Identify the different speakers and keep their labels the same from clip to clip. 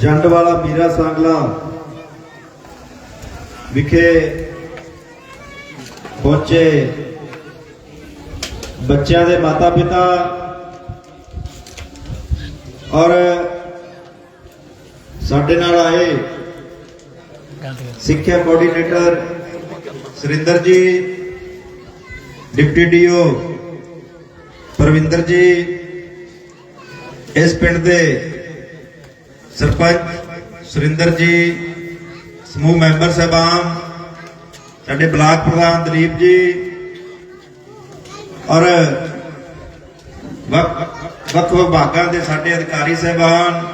Speaker 1: ਜੰਡ ਵਾਲਾ ਮੀਰਾ ਸੰਗਲਾ ਵਿਖੇ ਪਹੁੰਚੇ ਬੱਚਿਆਂ ਦੇ ਮਾਤਾ ਪਿਤਾ ਔਰ ਸਾਡੇ ਨਾਲ ਆਏ ਸਿੱਖਿਆ ਕੋਆਰਡੀਨੇਟਰ ਸੁਰਿੰਦਰ ਜੀ, ਡਿਪਟੀ ਡੀਓ ਪਰਵਿੰਦਰ ਜੀ, ਇਸ ਪਿੰਡ ਦੇ ਸਰਪੰਚ ਸੁਰਿੰਦਰ ਜੀ, ਸਮੂਹ ਮੈਂਬਰ ਸਾਹਿਬਾਨ, ਸਾਡੇ ਬਲਾਕ ਪ੍ਰਧਾਨ ਦਲੀਪ ਜੀ ਔਰ ਵੱਖ ਵੱਖ ਵਿਭਾਗਾਂ ਦੇ ਸਾਡੇ ਅਧਿਕਾਰੀ ਸਾਹਿਬਾਨ,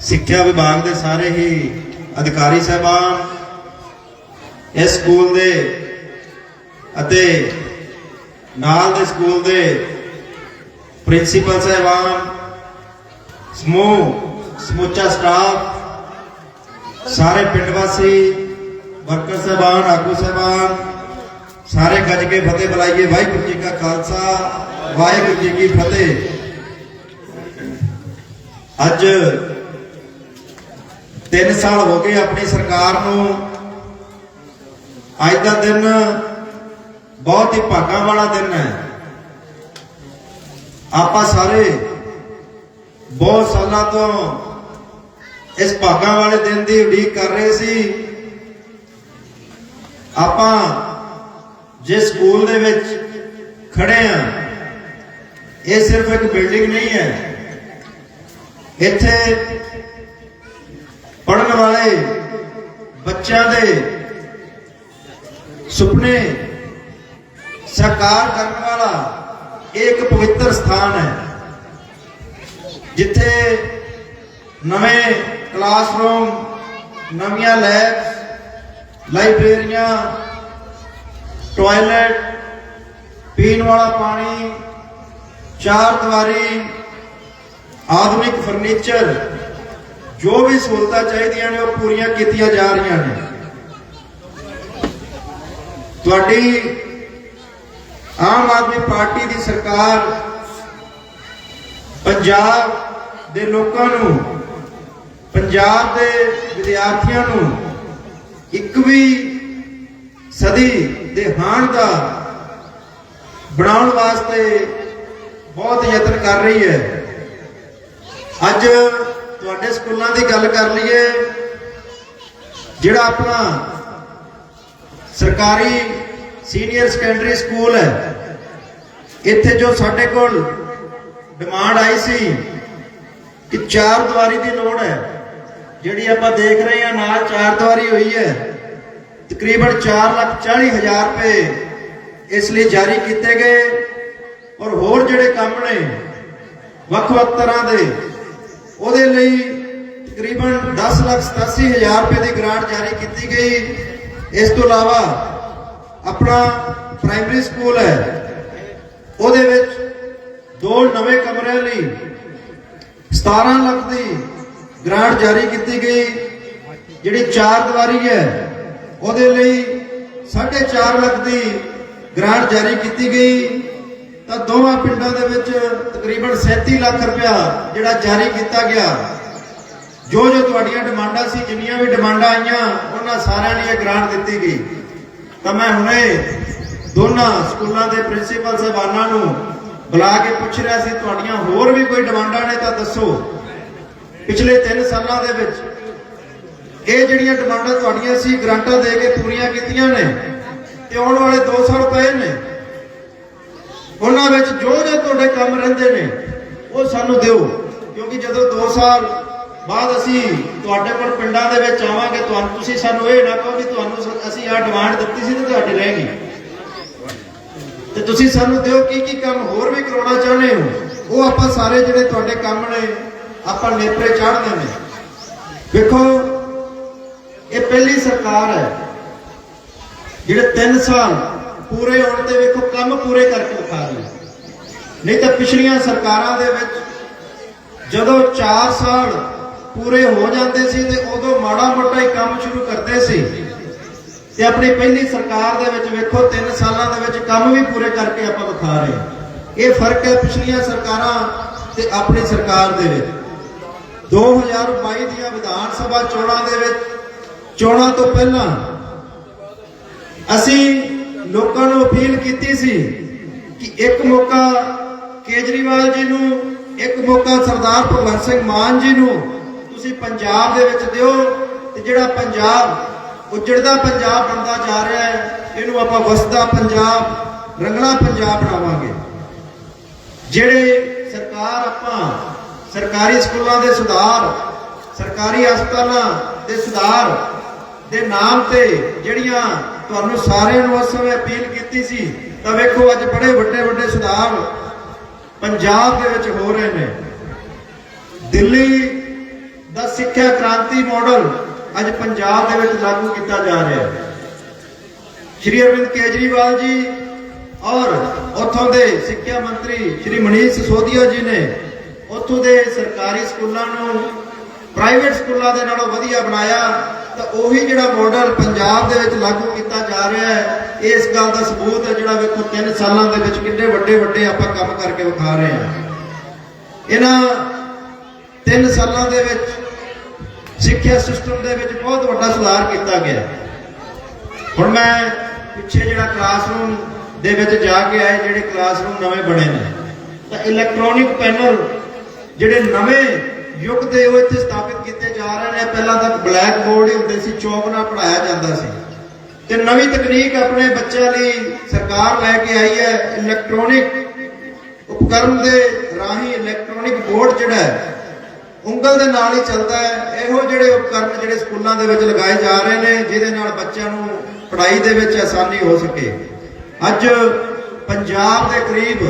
Speaker 1: ਸਿੱਖਿਆ ਵਿਭਾਗ ਦੇ ਸਾਰੇ ਹੀ ਅਧਿਕਾਰੀ ਸਾਹਿਬਾਨ, ਇਸ ਸਕੂਲ ਦੇ ਅਤੇ ਨਾਲ ਦੇ ਸਕੂਲ ਦੇ ਪ੍ਰਿੰਸੀਪਲ ਸਾਹਿਬਾਨ, ਸਮੂਹ ਸਮੁੱਚਾ ਸਟਾਫ, ਸਾਰੇ ਪਿੰਡ ਵਾਸੀ, ਵਰਕਰ ਸਾਹਿਬਾਨ, ਆਗੂ ਸਾਹਿਬਾਨ, ਸਾਰੇ ਗੱਜ ਕੇ ਫਤਿਹ ਬੁਲਾਈਏ। ਵਾਹਿਗੁਰੂ ਜੀ ਕਾ ਖਾਲਸਾ, ਵਾਹਿਗੁਰੂ ਜੀ ਕੀ ਫਤਿਹ। ਅੱਜ 3 ਸਾਲ ਹੋ ਗਏ ਆਪਣੀ ਸਰਕਾਰ ਨੂੰ। ਅੱਜ ਦਾ ਦਿਨ ਬਹੁਤ ਹੀ ਭਾਗਾਂ ਵਾਲਾ ਦਿਨ ਹੈ। ਆਪਾਂ ਸਾਰੇ ਬਹੁਤ ਸਾਲਾਂ ਤੋਂ ਇਸ ਭਾਗਾਂ ਵਾਲੇ ਦਿਨ ਦੀ ਉਡੀਕ ਕਰ ਰਹੇ ਸੀ। ਆਪਾਂ ਜਿਸ ਸਕੂਲ ਦੇ ਵਿੱਚ ਖੜੇ ਆ ਇਹ ਸਿਰਫ ਇੱਕ ਬਿਲਡਿੰਗ ਨਹੀਂ ਹੈ। ਇੱਥੇ ਪੜਨ ਵਾਲੇ ਬੱਚਿਆਂ ਦੇ ਸੁਪਨੇ ਸਾਕਾਰ ਕਰਨ ਵਾਲਾ ਇਹ ਇੱਕ ਪਵਿੱਤਰ ਸਥਾਨ ਹੈ, ਜਿੱਥੇ ਨਵੇਂ ਕਲਾਸਰੂਮ ਨਵੀਆਂ ਲੈਬਸ ਲਾਇਬ੍ਰੇਰੀਆਂ ਟਾਇਲਟ ਪੀਣ ਵਾਲਾ ਪਾਣੀ, ਚਾਰ ਦੀਵਾਰੀ, ਆਧੁਨਿਕ ਫਰਨੀਚਰ ਜੋ ਵੀ ਸਹੂਲਤਾਂ ਚਾਹੀਦੀਆਂ ਨੇ ਉਹ ਪੂਰੀਆਂ ਕੀਤੀਆਂ ਜਾ ਰਹੀਆਂ ਨੇ। ਤੁਹਾਡੀ ਆਮ ਆਦਮੀ ਪਾਰਟੀ ਦੀ ਸਰਕਾਰ ਪੰਜਾਬ ਦੇ ਲੋਕਾਂ ਨੂੰ ਪੰਜਾਬ ਦੇ ਵਿਦਿਆਰਥੀਆਂ ਨੂੰ ਇੱਕ ਵੀ ਸਦੀ ਦੇ ਹਾਣ ਦਾ ਬਣਾਉਣ ਵਾਸਤੇ ਬਹੁਤ ਯਤਨ ਕਰ ਰਹੀ ਹੈ। ਅੱਜ ਤੁਹਾਡੇ ਸਕੂਲਾਂ ਦੀ ਗੱਲ ਕਰ ਲਈਏ, ਜਿਹੜਾ ਆਪਣਾ ਸਰਕਾਰੀ ਸੀਨੀਅਰ ਸੈਕੰਡਰੀ ਸਕੂਲ ਹੈ, ਇੱਥੇ ਜੋ ਸਾਡੇ ਕੋਲ ਡਿਮਾਂਡ ਆਈ ਸੀ ਕਿ ਚਾਰ ਦੀਵਾਰੀ ਦੀ ਲੋੜ ਹੈ ਜਿਹੜੀ ਆਪਾਂ ਦੇਖ ਰਹੇ ਹਾਂ ਨਾਲ ਚਾਰ ਦੀਵਾਰੀ ਹੋਈ ਹੈ, ਤਕਰੀਬਨ 4 ਲੱਖ 40 ਹਜ਼ਾਰ ਰੁਪਏ ਇਸ ਲਈ ਜਾਰੀ ਕੀਤੇ ਗਏ ਔਰ ਹੋਰ ਜਿਹੜੇ ਕੰਮ ਨੇ ਵੱਖ-ਵੱਖ ਤਰ੍ਹਾਂ ਦੇ, ਉਹਦੇ ਲਈ ਤਕਰੀਬਨ 10 ਲੱਖ 87 ਹਜ਼ਾਰ ਰੁਪਏ ਦੀ ਗ੍ਰਾਂਟ ਜਾਰੀ ਕੀਤੀ ਗਈ। ਇਸ ਤੋਂ ਇਲਾਵਾ ਆਪਣਾ ਪ੍ਰਾਇਮਰੀ ਸਕੂਲ ਹੈ, ਉਹਦੇ ਵਿੱਚ ਦੋ ਨਵੇਂ ਕਮਰਿਆਂ ਲਈ 17 ਲੱਖ ਦੀ ਗ੍ਰਾਂਟ ਜਾਰੀ ਕੀਤੀ ਗਈ, ਜਿਹੜੀ ਚਾਰ ਦੀਵਾਰੀ ਹੈ, ਉਹਦੇ ਲਈ 4.5 ਲੱਖ ਦੀ ਗ੍ਰਾਂਟ ਜਾਰੀ ਕੀਤੀ ਗਈ। ਤਾਂ ਦੋਵਾਂ ਪਿੰਡਾਂ ਦੇ ਵਿੱਚ ਤਕਰੀਬਨ 37 ਲੱਖ ਰੁਪਇਆ ਜਿਹੜਾ ਜਾਰੀ ਕੀਤਾ ਗਿਆ। ਜੋ ਜੋ ਤੁਹਾਡੀਆਂ ਡਿਮਾਂਡਾਂ ਸੀ, ਜਿੰਨੀਆਂ ਵੀ ਡਿਮਾਂਡਾਂ ਆਈਆਂ, ਉਹਨਾਂ ਸਾਰਿਆਂ ਲਈ ਇਹ ਗ੍ਰਾਂਟ ਦਿੱਤੀ ਗਈ। ਤਾਂ ਮੈਂ ਹੁਣੇ ਦੋਨਾਂ ਸਕੂਲਾਂ ਦੇ ਪ੍ਰਿੰਸੀਪਲ ਸਾਹਿਬਾਨਾਂ ਨੂੰ ਬੁਲਾ ਕੇ ਪੁੱਛ ਰਿਹਾ ਸੀ, ਤੁਹਾਡੀਆਂ ਹੋਰ ਵੀ ਕੋਈ ਡਿਮਾਂਡਾਂ ਨੇ ਤਾਂ ਦੱਸੋ। ਪਿਛਲੇ 3 ਸਾਲਾਂ ਦੇ ਵਿੱਚ ਇਹ ਜਿਹੜੀਆਂ ਡਿਮਾਂਡਾਂ ਤੁਹਾਡੀਆਂ ਸੀ, ਗ੍ਰਾਂਟਾਂ ਦੇ ਕੇ ਪੂਰੀਆਂ ਕੀਤੀਆਂ ਨੇ ਤੇ ਆਉਣ ਵਾਲੇ 2 ਸਾਲ ਪਏ ਨੇ। ਉਹਨਾਂ ਵਿੱਚ ਜੋ ਜੋ ਤੁਹਾਡੇ ਕੰਮ ਰਹਿੰਦੇ ਨੇ, ਉਹ ਸਾਨੂੰ ਦਿਓ। ਕਿਉਂਕਿ ਜਦੋਂ 2 ਸਾਲ ਬਾਅਦ ਅਸੀਂ ਤੁਹਾਡੇ ਕੋਲ ਪਿੰਡਾਂ ਦੇ ਵਿੱਚ ਆਵਾਂਗੇ, ਤੁਹਾਨੂੰ ਤੁਸੀਂ ਸਾਨੂੰ ਇਹ ਨਾ ਕਹੋ ਕਿ ਤੁਹਾਨੂੰ ਅਸੀਂ ਆਹ ਡਿਮਾਂਡ ਦਿੱਤੀ ਸੀ ਤੇ ਤੁਹਾਡੀ ਰਹਿ ਗਈ। ਤੇ ਤੁਸੀਂ ਸਾਨੂੰ ਦਿਓ ਕੀ ਕੀ ਕੰਮ ਹੋਰ ਵੀ ਕਰਾਉਣਾ ਚਾਹੁੰਦੇ ਹੋ। ਉਹ ਆਪਾਂ ਸਾਰੇ ਜਿਹੜੇ ਤੁਹਾਡੇ ਕੰਮ ਨੇ ਆਪਾਂ ਨੇਪਰੇ ਚਾੜਦੇ ਨੇ। ਵੇਖੋ, ਇਹ ਪਹਿਲੀ ਸਰਕਾਰ ਹੈ। ਜਿਹੜੇ 3 ਸਾਲ ਪੂਰੇ ਹੋਣ ਤੇ ਵੇਖੋ, ਕੰਮ ਪੂਰੇ ਕਰਕੇ ਵਿਖਾ ਰਹੇ ਨਹੀਂ ਤਾਂ ਪਿਛਲੀਆਂ ਸਰਕਾਰਾਂ ਦੇ ਵਿੱਚ ਜਦੋਂ 4 ਸਾਲ ਪੂਰੇ ਹੋ ਜਾਂਦੇ ਸੀ ਤੇ ਉਦੋਂ ਮਾੜਾ ਮੋਟਾ ਹੀ ਕੰਮ ਸ਼ੁਰੂ ਕਰਦੇ ਸੀ, ਤੇ ਆਪਣੀ ਪਹਿਲੀ ਸਰਕਾਰ ਦੇ ਵਿੱਚ ਵੇਖੋ 3 ਸਾਲਾਂ ਦੇ ਵਿੱਚ ਕੰਮ ਵੀ ਪੂਰੇ ਕਰਕੇ ਆਪਾਂ ਵਿਖਾ ਰਹੇ ਇਹ ਫ਼ਰਕ ਹੈ ਪਿਛਲੀਆਂ ਸਰਕਾਰਾਂ ਤੇ ਆਪਣੀ ਸਰਕਾਰ ਦੇ ਵਿੱਚ। 2022 ਦੀਆਂ ਵਿਧਾਨ ਸਭਾ ਚੋਣਾਂ ਦੇ ਵਿੱਚ, ਚੋਣਾਂ ਤੋਂ ਪਹਿਲਾਂ ਅਸੀਂ ਲੋਕਾਂ ਨੂੰ ਅਪੀਲ ਕੀਤੀ ਸੀ ਕਿ ਇੱਕ ਮੌਕਾ ਕੇਜਰੀਵਾਲ ਜੀ ਨੂੰ, ਇੱਕ ਮੌਕਾ ਸਰਦਾਰ ਭਗਵੰਤ ਸਿੰਘ ਮਾਨ ਜੀ ਨੂੰ ਤੁਸੀਂ ਪੰਜਾਬ ਦੇ ਵਿੱਚ ਦਿਓ ਤੇ ਜਿਹੜਾ ਪੰਜਾਬ ਉਜੜਦਾ ਪੰਜਾਬ ਬਣਦਾ ਜਾ ਰਿਹਾ ਹੈ, ਇਹਨੂੰ ਆਪਾਂ ਵਸਦਾ ਪੰਜਾਬ ਰੰਗਲਾ ਪੰਜਾਬ ਬਣਾਵਾਂਗੇ। ਜਿਹੜੇ ਸਰਕਾਰ ਆਪਾਂ ਸਰਕਾਰੀ ਸਕੂਲਾਂ ਦੇ ਸੁਧਾਰ, ਸਰਕਾਰੀ ਹਸਪਤਾਲਾਂ ਦੇ ਸੁਧਾਰ ਦੇ ਨਾਮ ਤੇ ਜਿਹੜੀਆਂ ਤੁਹਾਨੂੰ ਸਾਰਿਆਂ ਨੂੰ ਉਸ ਸਮੇਂ ਅਪੀਲ ਕੀਤੀ ਸੀ, ਤਾਂ ਵੇਖੋ ਅੱਜ ਬੜੇ ਵੱਡੇ ਵੱਡੇ ਸੁਧਾਰ ਪੰਜਾਬ ਦੇ ਵਿੱਚ ਹੋ ਰਹੇ ਨੇ। ਦਿੱਲੀ ਦਾ ਸਿੱਖਿਆ ਕ੍ਰਾਂਤੀ ਮਾਡਲ ਅੱਜ ਪੰਜਾਬ ਦੇ ਵਿੱਚ ਲਾਗੂ ਕੀਤਾ ਜਾ ਰਿਹਾ ਹੈ। ਸ਼੍ਰੀ ਅਰਵਿੰਦ ਕੇਜਰੀਵਾਲ ਜੀ ਔਰ ਉੱਥੋਂ ਦੇ ਸਿੱਖਿਆ ਮੰਤਰੀ ਸ਼੍ਰੀ ਮਨੀਸ਼ ਸਿਸੋਦੀਆ ਜੀ ਨੇ ਉੱਥੋਂ ਦੇ ਸਰਕਾਰੀ ਸਕੂਲਾਂ ਨੂੰ ਪ੍ਰਾਈਵੇਟ ਸਕੂਲਾਂ ਦੇ ਨਾਲੋਂ ਵਧੀਆ ਬਣਾਇਆ, ਤਾਂ ਉਹੀ ਜਿਹੜਾ ਮਾਡਲ ਪੰਜਾਬ ਦੇ ਵਿੱਚ ਲਾਗੂ ਕੀਤਾ ਜਾ ਰਿਹਾ ਹੈ, ਇਸ ਗੱਲ ਦਾ ਸਬੂਤ ਹੈ ਜਿਹੜਾ ਵੇਖੋ 3 ਸਾਲਾਂ ਦੇ ਵਿੱਚ ਕਿੰਨੇ ਵੱਡੇ ਵੱਡੇ ਆਪਾਂ ਕੰਮ ਕਰਕੇ ਵਿਖਾ ਰਹੇ ਹਾਂ। ਇਹਨਾਂ 3 ਸਾਲਾਂ ਦੇ ਵਿੱਚ ਸਿੱਖਿਆ ਸਿਸਟਮ ਦੇ ਵਿੱਚ ਬਹੁਤ ਵੱਡਾ ਸੁਧਾਰ ਕੀਤਾ ਗਿਆ। ਹੁਣ ਮੈਂ ਪਿੱਛੇ ਜਿਹੜਾ ਕਲਾਸਰੂਮ ਦੇ ਵਿੱਚ ਜਾ ਕੇ ਆਏ, ਜਿਹੜੇ ਕਲਾਸਰੂਮ ਨਵੇਂ ਬਣੇ ਨੇ, ਤਾਂ ਇਲੈਕਟ੍ਰੋਨਿਕ ਪੈਨਲ ਜਿਹੜੇ ਨਵੇਂ ਯੁੱਗ ਦੇ ਉਹ ਇੱਥੇ ਸਥਾਪਿਤ ਕੀਤੇ ਜਾ ਰਹੇ ਨੇ, ਪਹਿਲਾਂ ਤਾਂ ਬਲੈਕ ਬੋਰਡ ਹੀ ਹੁੰਦੇ ਸੀ, ਚੌਕ ਨਾਲ ਪੜਾਇਆ ਜਾਂਦਾ ਸੀ। ਤੇ ਨਵੀਂ ਤਕਨੀਕ ਆਪਣੇ ਬੱਚਿਆਂ ਲਈ ਸਰਕਾਰ ਲੈ ਕੇ ਆਈ ਹੈ ਇਲੈਕਟ੍ਰੋਨਿਕ ਉਪਕਰਨ ਦੇ ਰਾਹੀਂ ਇਲੈਕਟ੍ਰੋਨਿਕ ਬੋਰਡ ਜਿਹੜਾ ਹੈ, ਉਂਗਲ ਦੇ ਨਾਲ ਹੀ ਚੱਲਦਾ ਹੈ। ਇਹੋ ਜਿਹੜੇ ਉਪਕਰਨ ਜਿਹੜੇ ਸਕੂਲਾਂ ਦੇ ਵਿੱਚ ਲਗਾਏ ਜਾ ਰਹੇ ਨੇ, ਜਿਹਦੇ ਨਾਲ ਬੱਚਿਆਂ ਨੂੰ ਪੜ੍ਹਾਈ ਦੇ ਵਿੱਚ ਆਸਾਨੀ ਹੋ ਸਕੇ। ਅੱਜ ਪੰਜਾਬ ਦੇ ਕਰੀਬ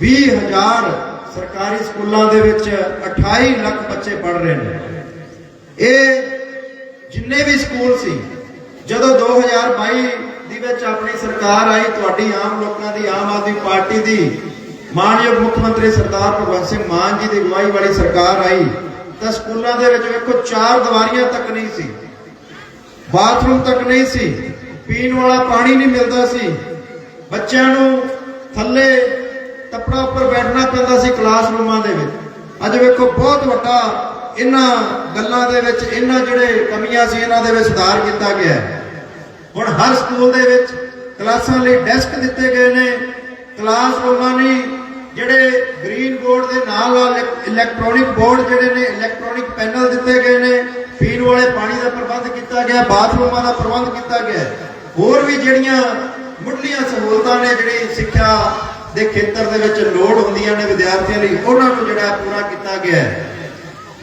Speaker 1: 20000 ਸਰਕਾਰੀ ਸਕੂਲਾਂ ਦੇ ਵਿੱਚ 28 ਲੱਖ ਬੱਚੇ ਪੜ੍ਹ ਰਹੇ ਨੇ। ਇਹ ਜਿੰਨੇ ਵੀ ਸਕੂਲ ਸੀ, ਜਦੋਂ 2022 ਦੀ ਵਿੱਚ ਆਪਣੀ ਸਰਕਾਰ ਆਈ, ਤੁਹਾਡੀ ਆਮ ਲੋਕਾਂ ਦੀ, ਆਮ ਆਦਮੀ ਪਾਰਟੀ ਦੀ, ਮਾਨਯੋਗ ਮੁੱਖ ਮੰਤਰੀ ਸਰਦਾਰ ਭਗਵੰਤ ਸਿੰਘ ਮਾਨ ਜੀ ਦੀ ਅਗਵਾਈ ਵਾਲੀ ਸਰਕਾਰ ਆਈ, ਤਾਂ ਸਕੂਲਾਂ ਦੇ ਵਿੱਚ ਵੇਖੋ ਚਾਰ ਦੀਵਾਰੀਆਂ ਤੱਕ ਨਹੀਂ ਸੀ। ਬਾਥਰੂਮ ਤੱਕ ਨਹੀਂ ਸੀ, ਪੀਣ ਵਾਲਾ ਪਾਣੀ ਨਹੀਂ ਮਿਲਦਾ ਸੀ। ਬੱਚਿਆਂ ਨੂੰ ਥੱਲੇ ਤਪੜਾ ਉੱਪਰ ਬੈਠਣਾ ਪੈਂਦਾ ਸੀ ਕਲਾਸਰੂਮਾਂ ਦੇ ਵਿੱਚ। ਅੱਜ ਵੇਖੋ ਬਹੁਤ ਵੱਡਾ ਇਹਨਾਂ ਗੱਲਾਂ ਦੇ ਵਿੱਚ, ਇਹਨਾਂ ਜਿਹੜੇ ਕਮੀਆਂ ਸੀ, ਇਹਨਾਂ ਦੇ ਵਿੱਚ ਸੁਧਾਰ ਕੀਤਾ ਗਿਆ ਹੁਣ ਹਰ ਸਕੂਲ ਦੇ ਵਿੱਚ ਕਲਾਸਾਂ ਲਈ ਡੈਸਕ ਦਿੱਤੇ ਗਏ ਨੇ। ਕਲਾਸਰੂਮਾਂ ਨੇ ਜਿਹੜੇ ਗ੍ਰੀਨ ਬੋਰਡ ਦੇ ਨਾਲ ਨਾਲ ਇਲੈਕਟ੍ਰੋਨਿਕ ਬੋਰਡ ਜਿਹੜੇ ਨੇ, ਇਲੈਕਟ੍ਰੋਨਿਕ ਪੈਨਲ ਦਿੱਤੇ ਗਏ ਨੇ। ਪੀਣ ਵਾਲੇ ਪਾਣੀ ਦਾ ਪ੍ਰਬੰਧ ਕੀਤਾ ਗਿਆ, ਬਾਥਰੂਮਾਂ ਦਾ ਪ੍ਰਬੰਧ ਕੀਤਾ ਗਿਆ ਹੋਰ ਵੀ ਜਿਹੜੀਆਂ ਮੁੱਢਲੀਆਂ ਸਹੂਲਤਾਂ ਨੇ, ਜਿਹੜੀ ਸਿੱਖਿਆ ਦੇ ਖੇਤਰ ਦੇ ਵਿੱਚ ਲੋੜ ਹੁੰਦੀਆਂ ਨੇ ਵਿਦਿਆਰਥੀਆਂ ਲਈ, ਉਹਨਾਂ ਨੂੰ ਜਿਹੜਾ ਪੂਰਾ ਕੀਤਾ ਗਿਆ ਹੈ।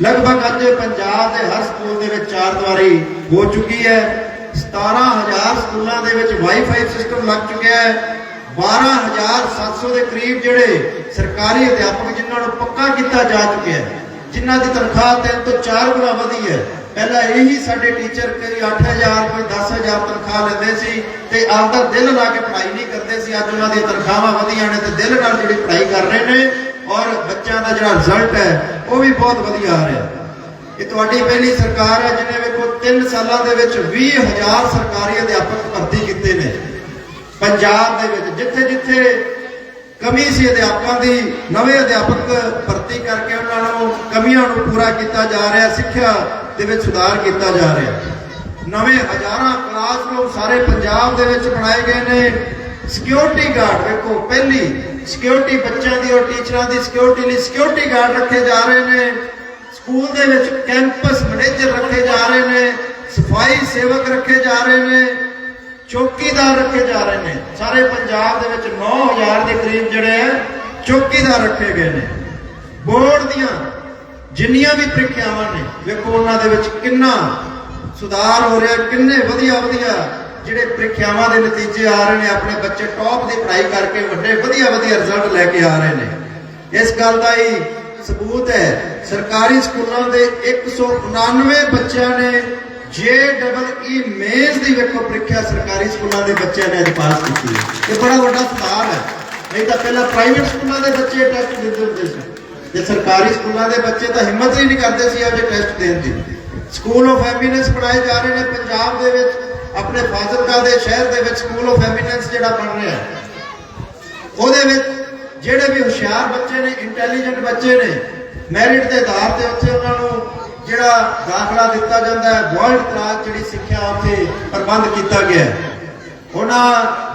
Speaker 1: ਲਗਭਗ ਅੱਜ ਪੰਜਾਬ ਦੇ ਹਰ ਸਕੂਲ ਦੇ ਵਿੱਚ ਚਾਰ ਦੀਵਾਰੀ ਹੋ ਚੁੱਕੀ ਹੈ। 17000 ਸਕੂਲਾਂ ਦੇ ਵਿੱਚ ਵਾਈਫਾਈ ਸਿਸਟਮ ਲੱਗ ਚੁੱਕਿਆ ਹੈ। 12700 ਦੇ ਕਰੀਬ ਜਿਹੜੇ ਸਰਕਾਰੀ ਅਧਿਆਪਕ ਜਿਨ੍ਹਾਂ ਨੂੰ ਪੱਕਾ ਕੀਤਾ ਜਾ ਚੁੱਕਿਆ ਹੈ, ਜਿਨ੍ਹਾਂ ਦੀ ਤਨਖਾਹ ਤਿੰਨ ਤੋਂ 4 ਗੁਣਾ ਵਧੀ ਹੈ। ਪਹਿਲਾਂ ਇਹੀ ਸਾਡੇ ਟੀਚਰ ਕੋਈ 8000 ਕੋਈ 10000 ਤਨਖਾਹ ਲੈਂਦੇ ਸੀ ਤੇ ਆਪਦਾ ਦਿਲ ਲਾ ਕੇ ਪੜ੍ਹਾਈ ਨਹੀਂ ਕਰਦੇ ਸੀ। ਅੱਜ ਉਹਨਾਂ ਦੀਆਂ ਤਨਖਾਹਾਂ ਵਧੀਆਂ ਨੇ ਤੇ ਦਿਲ ਨਾਲ ਜਿਹੜੀ ਪੜ੍ਹਾਈ ਕਰ ਰਹੇ ਨੇ ਔਰ ਬੱਚਿਆਂ ਦਾ ਜਿਹੜਾ ਰਿਜ਼ਲਟ ਹੈ, ਉਹ ਵੀ ਬਹੁਤ ਵਧੀਆ ਆ ਰਿਹਾ। ਇਹ ਤੁਹਾਡੀ ਪਹਿਲੀ ਸਰਕਾਰ ਹੈ ਜਿਹਨੇ ਵੇਖੋ 3 ਸਾਲਾਂ ਦੇ ਵਿੱਚ 20000 ਸਰਕਾਰੀ ਅਧਿਆਪਕ ਭਰਤੀ ਕੀਤੇ ਨੇ। ਪੰਜਾਬ ਦੇ ਵਿੱਚ ਜਿੱਥੇ ਜਿੱਥੇ ਕਮੀ ਸੀ ਅਧਿਆਪਕਾਂ ਦੀ, ਨਵੇਂ ਅਧਿਆਪਕ ਭਰਤੀ ਕਰਕੇ ਉਹਨਾਂ ਨੂੰ ਕਮੀਆਂ ਨੂੰ ਪੂਰਾ ਕੀਤਾ ਜਾ ਰਿਹਾ। ਸਿੱਖਿਆ ਦੇ ਵਿੱਚ ਸੁਧਾਰ ਕੀਤਾ ਜਾ ਰਿਹਾ ਨਵੇਂ ਹਜ਼ਾਰਾਂ ਕਲਾਸਰੂਮ ਸਾਰੇ ਪੰਜਾਬ ਦੇ ਵਿੱਚ ਬਣਾਏ ਗਏ ਨੇ। ਸਿਕਿਉਰਿਟੀ ਗਾਰਡ ਵੇਖੋ, ਪਹਿਲੀ ਸਿਕਿਉਰਿਟੀ ਬੱਚਿਆਂ ਦੀ ਔਰ ਟੀਚਰਾਂ ਦੀ ਸਿਕਿਉਰਿਟੀ ਲਈ ਸਿਕਿਉਰਿਟੀ ਗਾਰਡ ਰੱਖੇ ਜਾ ਰਹੇ ਨੇ। ਸਕੂਲ ਦੇ ਵਿੱਚ ਕੈਂਪਸ ਮੈਨੇਜਰ ਰੱਖੇ ਜਾ ਰਹੇ ਨੇ। ਸਫ਼ਾਈ ਸੇਵਕ ਰੱਖੇ ਜਾ ਰਹੇ ਨੇ। ਚੌਕੀਦਾਰ ਰੱਖੇ ਜਾ ਰਹੇ ਨੇ। ਸਾਰੇ ਪੰਜਾਬ ਦੇ ਵਿੱਚ 9000 ਦੇ ਕਰੀਬ ਜਿਹੜੇ ਆ, ਚੌਕੀਦਾਰ ਰੱਖੇ ਗਏ ਨੇ। ਬੋਰਡ ਦੀਆਂ ਜਿੰਨੀਆਂ ਵੀ ਪ੍ਰੀਖਿਆਵਾਂ ਨੇ, ਵੇਖੋ ਉਹਨਾਂ ਦੇ ਵਿੱਚ ਕਿੰਨਾ ਸੁਧਾਰ ਹੋ ਰਿਹਾ, ਕਿੰਨੇ ਵਧੀਆ ਵਧੀਆ ਜਿਹੜੇ ਪ੍ਰੀਖਿਆਵਾਂ ਦੇ ਨਤੀਜੇ ਆ ਰਹੇ ਨੇ, ਆਪਣੇ ਬੱਚੇ ਟੌਪ ਦੀ ਪੜ੍ਹਾਈ ਕਰਕੇ ਵੱਡੇ ਵਧੀਆ ਵਧੀਆ ਰਿਜ਼ਲਟ ਲੈ ਕੇ ਆ ਰਹੇ ਨੇ। ਇਸ ਗੱਲ ਦਾ ਹੀ ਸਬੂਤ ਹੈ, ਸਰਕਾਰੀ ਸਕੂਲਾਂ ਦੇ 199 ਬੱਚਿਆਂ ਨੇ ਜੇ ਡਬਲ ਈ ਮੇਜ਼ ਦੀ ਵੇਖੋ ਪ੍ਰੀਖਿਆ ਸਰਕਾਰੀ ਸਕੂਲਾਂ ਦੇ ਬੱਚਿਆਂ ਨੇ ਅੱਜ ਪਾਸ ਕੀਤੀ ਹੈ। ਇਹ ਬੜਾ ਵੱਡਾ ਸੁਧਾਰ ਹੈ। ਨਹੀਂ ਤਾਂ ਪਹਿਲਾਂ ਪ੍ਰਾਈਵੇਟ ਸਕੂਲਾਂ ਦੇ ਬੱਚੇ ਟੈਸਟ ਦਿੰਦੇ ਹੁੰਦੇ ਸੀ। ਜੇ ਸਰਕਾਰੀ ਸਕੂਲਾਂ ਦੇ ਬੱਚੇ ਤਾਂ ਹਿੰਮਤ ਹੀ ਨਹੀਂ ਕਰਦੇ ਸੀ ਅਜੇ ਟੈਸਟ ਦੇਣ ਦੀ। ਸਕੂਲ ਆਫ ਐਮੀਨੈਂਸ ਪੜਾਏ ਜਾ ਰਹੇ ਨੇ ਪੰਜਾਬ ਦੇ ਵਿੱਚ, ਆਪਣੇ ਫਾਜ਼ਿਲਕਾ ਦੇ ਸ਼ਹਿਰ ਦੇ ਵਿੱਚ ਸਕੂਲ ਆਫ ਐਮੀਨੈਂਸ ਜਿਹੜਾ ਬਣ ਰਿਹਾ। ਉਹਦੇ ਵਿੱਚ ਜਿਹੜੇ ਵੀ ਹੁਸ਼ਿਆਰ ਬੱਚੇ ਨੇ ਇੰਟੈਲੀਜੈਂਟ ਬੱਚੇ ਨੇ ਮੈਰਿਟ ਦੇ ਆਧਾਰ ਤੇ ਉੱਥੇ ਉਹਨਾਂ ਨੂੰ ਜਿਹੜਾ ਦਾਖਲਾ ਦਿੱਤਾ ਜਾਂਦਾ ਹੈ ਵਰਲਡ ਕਲਾਸ ਜਿਹੜੀ ਸਿੱਖਿਆ ਉੱਥੇ ਪ੍ਰਬੰਧ ਕੀਤਾ ਗਿਆ ਹੈ। ਉਹਨਾਂ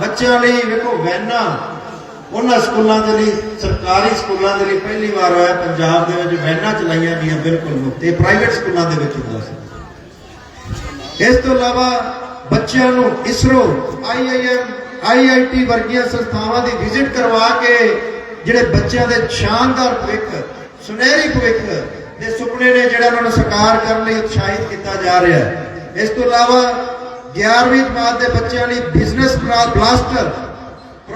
Speaker 1: ਬੱਚਿਆਂ ਲਈ ਵੇਖੋ ਵੈਨਾਂ ਉਹਨਾਂ ਸਕੂਲਾਂ ਦੇ ਲਈ, ਸਰਕਾਰੀ ਸਕੂਲਾਂ ਦੇ ਲਈ ਪਹਿਲੀ ਵਾਰ ਹੋਇਆ ਪੰਜਾਬ ਦੇ ਵਿੱਚ ਵੈਨਾਂ ਚਲਾਈਆਂ ਗਈਆਂ ਬਿਲਕੁਲ ਮੁਫਤ। ਇਹ ਪ੍ਰਾਈਵੇਟ ਸਕੂਲਾਂ ਦੇ ਵਿੱਚ ਹੁੰਦਾ ਸੀ। ਇਸ ਤੋਂ ਇਲਾਵਾ ਬੱਚਿਆਂ ਨੂੰ ਇਸਰੋ ਆਈਆਈਐਮ ਆਈਆਈਟੀ ਵਰਗੀਆਂ ਸੰਸਥਾਵਾਂ ਦੀ ਵਿਜ਼ਿਟ ਕਰਵਾ ਕੇ ਜਿਹੜੇ ਬੱਚਿਆਂ ਦੇ ਸ਼ਾਨਦਾਰ ਭਵਿੱਖ, ਸੁਨਹਿਰੀ ਭਵਿੱਖ ਦੇ ਸੁਪਨੇ ਨੇ ਜਿਹੜਾ ਉਹਨਾਂ ਨੂੰ ਸਾਕਾਰ ਕਰਨ ਲਈ ਉਤਸ਼ਾਹਿਤ ਕੀਤਾ ਜਾ ਰਿਹਾ ਹੈ। ਇਸ ਤੋਂ ਇਲਾਵਾ 11ਵੀਂ ਜਮਾਤ ਦੇ ਬੱਚਿਆਂ ਲਈ ਬਿਜ਼ਨਸ ਬਲਾਸਟਰ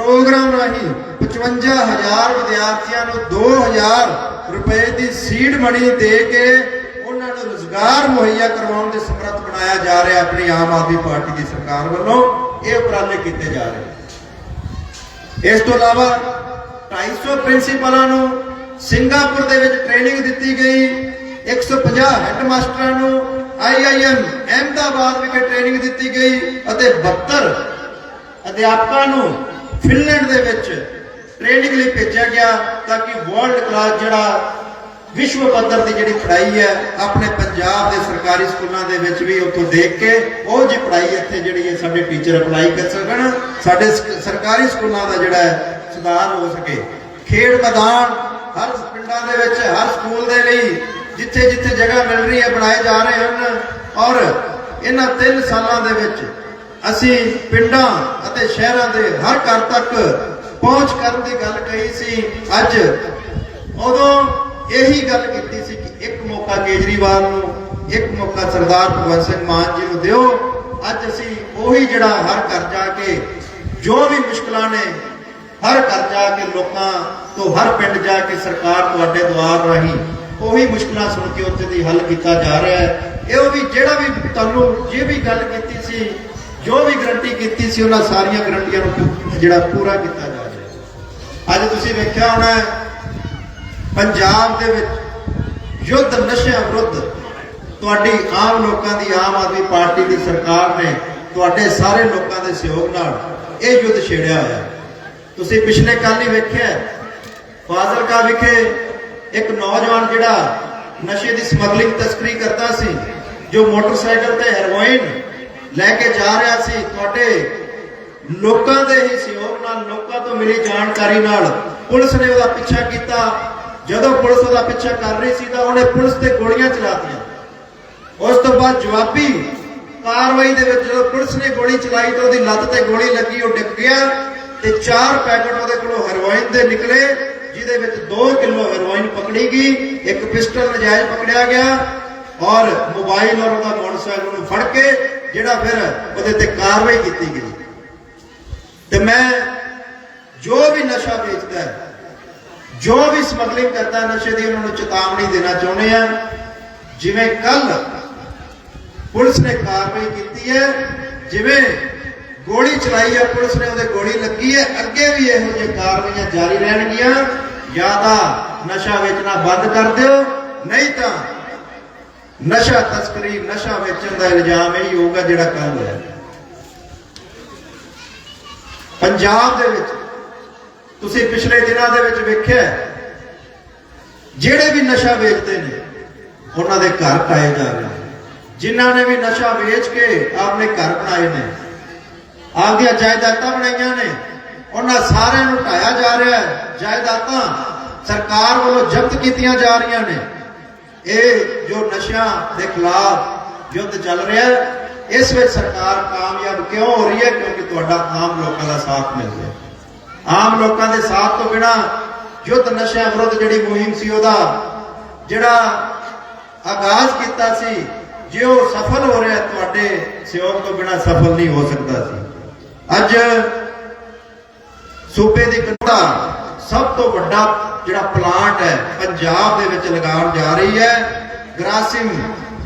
Speaker 1: ਪ੍ਰੋਗਰਾਮ ਰਾਹੀਂ 55000 ਵਿਦਿਆਰਥੀਆਂ ਨੂੰ 2000 ਰੁਪਏ ਦੀ ਸੀਡ ਮਨੀ ਦੇ ਕੇ ਉਹਨਾਂ ਨੂੰ ਰੋਜ਼ਗਾਰ ਮੁਹੱਈਆ ਕਰਵਾਉਣ ਦੇ ਸਮਰੱਥ ਬਣਾਇਆ ਜਾ ਰਿਹਾ ਆਪਣੀ ਆਮ ਆਦਮੀ ਪਾਰਟੀ ਦੀ ਸਰਕਾਰ ਵੱਲੋਂ। ਇਹ ਉਪਰਾਲੇ ਕੀਤੇ ਜਾ ਰਹੇ ਇਸ ਤੋਂ ਇਲਾਵਾ 250 ਪ੍ਰਿੰਸੀਪਲਾਂ ਨੂੰ ਸਿੰਗਾਪੁਰ ਦੇ ਵਿੱਚ ਟ੍ਰੇਨਿੰਗ ਦਿੱਤੀ ਗਈ। 150 ਹੈੱਡ ਮਾਸਟਰਾਂ ਨੂੰ ਆਈਆਈਐਮ ਅਹਿਮਦਾਬਾਦ ਵਿਖੇ ਟ੍ਰੇਨਿੰਗ ਦਿੱਤੀ ਗਈ ਅਤੇ 72 ਅਧਿਆਪਕਾਂ ਨੂੰ ਫਿਨਲੈਂਡ ਦੇ ਵਿੱਚ ਟ੍ਰੇਨਿੰਗ ਲਈ ਭੇਜਿਆ ਗਿਆ ਤਾਂ ਕਿ ਵਰਲਡ ਕਲਾਸ ਜਿਹੜਾ ਵਿਸ਼ਵ ਪੱਧਰ ਦੀ ਜਿਹੜੀ ਪੜ੍ਹਾਈ ਹੈ, ਆਪਣੇ ਪੰਜਾਬ ਦੇ ਸਰਕਾਰੀ ਸਕੂਲਾਂ ਦੇ ਵਿੱਚ ਵੀ ਉੱਥੋਂ ਦੇਖ ਕੇ ਉਹ ਜੀ ਪੜ੍ਹਾਈ ਇੱਥੇ ਜਿਹੜੀ ਹੈ ਸਾਡੇ ਟੀਚਰ ਅਪਲਾਈ ਕਰ ਸਕਣ, ਸਾਡੇ ਸਕ- ਸਰਕਾਰੀ ਸਕੂਲਾਂ ਦਾ ਜਿਹੜਾ ਹੈ ਸੁਧਾਰ ਹੋ ਸਕੇ। ਖੇਡ ਮੈਦਾਨ ਹਰ ਪਿੰਡਾਂ ਦੇ ਵਿੱਚ, ਹਰ ਸਕੂਲ ਦੇ ਲਈ ਜਿੱਥੇ ਜਿੱਥੇ ਜਗ੍ਹਾ ਮਿਲ ਰਹੀ ਹੈ, ਬਣਾਏ ਜਾ ਰਹੇ ਹਨ ਔਰ ਇਹਨਾਂ 3 ਸਾਲਾਂ ਦੇ ਵਿੱਚ ਅਸੀਂ ਪਿੰਡਾਂ ਅਤੇ ਸ਼ਹਿਰਾਂ ਦੇ ਹਰ ਘਰ ਤੱਕ ਪਹੁੰਚ ਕਰਨ ਦੀ ਗੱਲ ਕਹੀ ਸੀ। ਅੱਜ ਉਦੋਂ ਇਹੀ ਗੱਲ ਕੀਤੀ ਸੀ ਕਿ ਇੱਕ ਮੌਕਾ ਕੇਜਰੀਵਾਲ ਨੂੰ, ਇੱਕ ਮੌਕਾ ਸਰਦਾਰ ਭਗਵੰਤ ਸਿੰਘ ਮਾਨ ਜੀ ਨੂੰ ਦਿਓ। ਅੱਜ ਅਸੀਂ ਉਹੀ ਜਿਹੜਾ ਹਰ ਘਰ ਜਾ ਕੇ, ਜੋ ਵੀ ਮੁਸ਼ਕਲਾਂ ਨੇ, ਹਰ ਘਰ ਜਾ ਕੇ ਲੋਕਾਂ ਤੋਂ, ਹਰ ਪਿੰਡ ਜਾ ਕੇ ਸਰਕਾਰ ਤੁਹਾਡੇ ਦੁਆਰ ਰਾਹੀਂ ਉਹੀ ਮੁਸ਼ਕਲਾਂ ਸੁਣ ਕੇ ਉੱਥੇ ਦੀ ਹੱਲ ਕੀਤਾ ਜਾ ਰਿਹਾ ਹੈ। ਇਹ ਵੀ ਜਿਹੜਾ ਵੀ ਤੁਹਾਨੂੰ ਜੇ ਵੀ ਗੱਲ ਕੀਤੀ ਸੀ ਜੋ ਵੀ ਗਰੰਟੀ ਕੀਤੀ ਸੀ, ਉਹਨਾਂ ਸਾਰੀਆਂ ਗਰੰਟੀਆਂ ਨੂੰ ਜਿਹੜਾ ਪੂਰਾ ਕੀਤਾ ਜਾ ਰਿਹਾ। ਅੱਜ ਤੁਸੀਂ ਵੇਖਿਆ ਹੋਣਾ ਪੰਜਾਬ ਦੇ ਵਿੱਚ ਯੁੱਧ ਨਸ਼ਿਆਂ ਵਿਰੁੱਧ ਤੁਹਾਡੀ ਆਮ ਲੋਕਾਂ ਦੀ, ਆਮ ਆਦਮੀ ਪਾਰਟੀ ਦੀ ਸਰਕਾਰ ਨੇ ਤੁਹਾਡੇ ਸਾਰੇ ਲੋਕਾਂ ਦੇ ਸਹਿਯੋਗ ਨਾਲ ਇਹ ਯੁੱਧ ਛੇੜਿਆ ਹੋਇਆ ਤੁਸੀਂ ਪਿਛਲੇ ਕੱਲ ਹੀ ਵੇਖਿਆ ਫਾਜ਼ਿਲਕਾ ਵਿਖੇ ਇੱਕ ਨੌਜਵਾਨ ਜਿਹੜਾ ਨਸ਼ੇ ਦੀ ਸਮਗਲਿੰਗ ਤਸਕਰੀ ਕਰਦਾ ਸੀ, ਜੋ ਮੋਟਰਸਾਈਕਲ ਤੇ ਹੈਰੋਇਨ ਲੈ ਕੇ ਜਾ ਰਿਹਾ ਸੀ। ਤੁਹਾਡੇ ਲੋਕਾਂ ਦੇ ਹੀ ਸਹਿਯੋਗ ਨਾਲ, ਲੋਕਾਂ ਤੋਂ ਮਿਲੀ ਜਾਣਕਾਰੀ ਨਾਲ ਪੁਲਿਸ ਨੇ ਉਹਦਾ ਪਿੱਛਾ ਕੀਤਾ। ਜਦੋਂ ਪੁਲਿਸ ਉਹਦਾ ਪਿੱਛਾ ਕਰ ਰਹੀ ਸੀ ਤਾਂ ਉਹਨੇ ਪੁਲਿਸ ਤੇ ਗੋਲੀਆਂ ਚਲਾਤੀਆਂ ਉਸ ਤੋਂ ਬਾਅਦ ਜਵਾਬੀ ਕਾਰਵਾਈ ਦੇ ਵਿੱਚ ਜਦੋਂ ਪੁਲਿਸ ਨੇ ਗੋਲੀ ਚਲਾਈ ਤਾਂ ਉਹਦੀ ਲੱਤ ਤੇ ਗੋਲੀ ਲੱਗੀ, ਉਹ ਡਿੱਗ ਗਿਆ ਤੇ ਚਾਰ ਪੈਕਟ ਉਹਦੇ ਕੋਲੋਂ ਹੈਰੋਇਨ ਦੇ ਨਿਕਲੇ, ਜਿਹਦੇ ਵਿੱਚ 2 ਕਿਲੋ ਹੈਰੋਇਨ ਪਕੜੀ ਗਈ, ਇੱਕ ਪਿਸਟਲ ਨਜਾਇਜ਼ ਪਕੜਿਆ ਗਿਆ ਔਰ ਮੋਬਾਈਲ ਔਰ ਉਹਦਾ ਮੋਟਰਸਾਈਕਲ ਨੂੰ ਫੜ ਕੇ ਜਿਹੜਾ ਫਿਰ ਉਹਦੇ ਤੇ ਕਾਰਵਾਈ ਕੀਤੀ ਗਈ। ਤੇ ਮੈਂ ਜੋ ਵੀ ਨਸ਼ਾ ਵੇਚਦਾ ਹੈ, ਜੋ ਵੀ ਸਮਗਲਿੰਗ ਕਰਦਾ ਨਸ਼ੇ ਦੀ ਉਹਨਾਂ ਨੂੰ ਚੇਤਾਵਨੀ ਦੇਣਾ ਚਾਹੁੰਦੇ ਆ ਜਿਵੇਂ ਕੱਲ ਪੁਲਿਸ ਨੇ ਕਾਰਵਾਈ ਕੀਤੀ ਹੈ, ਜਿਵੇਂ ਗੋਲੀ ਚਲਾਈ ਹੈ, ਪੁਲਿਸ ਨੇ ਉਹਦੇ ਗੋਲੀ ਲੱਗੀ ਹੈ, ਅੱਗੇ ਵੀ ਇਹੋ ਜਿਹੀ ਕਾਰਵਾਈਆਂ ਜਾਰੀ ਰਹਿਣਗੀਆਂ। ਜਾਂ ਤਾਂ ਨਸ਼ਾ ਵੇਚਣਾ ਬੰਦ ਕਰ ਦਿਓ, ਨਹੀਂ ਤਾਂ ਨਸ਼ਾ ਤਸਕਰੀ, ਨਸ਼ਾ ਵੇਚਣ ਦਾ ਇਲਜ਼ਾਮ ਇਹੀ ਹੋਊਗਾ ਜਿਹੜਾ ਕੱਲ ਹੋਇਆ। ਪੰਜਾਬ ਦੇ ਵਿੱਚ ਤੁਸੀਂ ਪਿਛਲੇ ਦਿਨਾਂ ਦੇ ਵਿੱਚ ਵੇਖਿਆ ਜਿਹੜੇ ਵੀ ਨਸ਼ਾ ਵੇਚਦੇ ਨੇ, ਉਹਨਾਂ ਦੇ ਘਰ ਪਾਏ ਜਾ ਰਹੇ ਨੇ। ਜਿਨ੍ਹਾਂ ਨੇ ਵੀ ਨਸ਼ਾ ਵੇਚ ਕੇ ਆਪਣੇ ਘਰ ਬਣਾਏ ਨੇ, ਆਪਦੀਆਂ ਜਾਇਦਾਦਾਂ ਬਣਾਈਆਂ ਨੇ, ਉਹਨਾਂ ਸਾਰਿਆਂ ਨੂੰ ਢਾਇਆ ਜਾ ਰਿਹਾ ਹੈ। ਜਾਇਦਾਦਾਂ ਸਰਕਾਰ ਵੱਲੋਂ ਜ਼ਬਤ ਕੀਤੀਆਂ ਜਾ ਰਹੀਆਂ ਨੇ। ਇਹ ਜੋ ਨਸ਼ਿਆਂ ਦੇ ਖਿਲਾਫ ਯੁੱਧ ਚੱਲ ਰਿਹਾ ਹੈ, ਇਸ ਵਿੱਚ ਸਰਕਾਰ ਕਾਮਯਾਬ ਕਿਉਂ ਹੋ ਰਹੀ ਹੈ? ਕਿਉਂਕਿ ਤੁਹਾਡਾ ਆਮ ਲੋਕਾਂ ਦਾ ਸਾਥ ਮਿਲ ਰਿਹਾ ਆਮ ਲੋਕਾਂ ਦੇ ਸਾਥ ਤੋਂ ਬਿਨਾ ਯੁੱਧ ਨਸ਼ਿਆਂ ਵਿਰੁੱਧ ਜਿਹੜੀ ਮੁਹਿੰਮ ਸੀ, ਉਹਦਾ ਜਿਹੜਾ ਆਗਾਜ਼ ਕੀਤਾ ਸੀ, ਜੇ ਉਹ ਸਫਲ ਹੋ ਰਿਹਾ, ਤੁਹਾਡੇ ਸਹਿਯੋਗ ਤੋਂ ਬਿਨਾ ਸਫਲ ਨਹੀਂ ਹੋ ਸਕਦਾ ਸੀ। ਅੱਜ ਸੂਬੇ ਦੀ ਕੰਡਾ ਸਭ ਤੋਂ ਵੱਡਾ ਜਿਹੜਾ ਪਲਾਂਟ ਹੈ, ਪੰਜਾਬ ਦੇ ਵਿੱਚ ਲਗਾਉਣ ਜਾ ਰਹੀ ਹੈ। ਗ੍ਰਾਸਿਮ